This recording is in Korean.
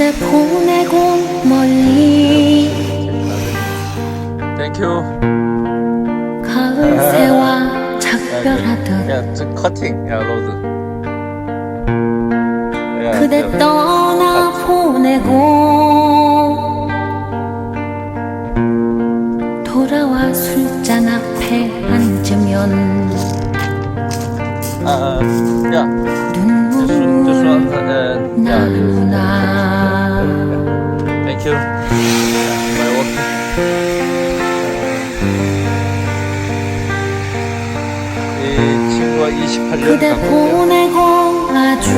그대 보내고 멀리 땡큐. 가을 새와 작별하듯 야, 저 커팅. 야, 로드. 야, 그대 저- 떠나 보내고 돌아와 술잔 앞에 앉으면 아, 야, 눈 땡큐. 야, 마이 워킹. 이 친구가 28년 그대 갔거든요. 보내고 아주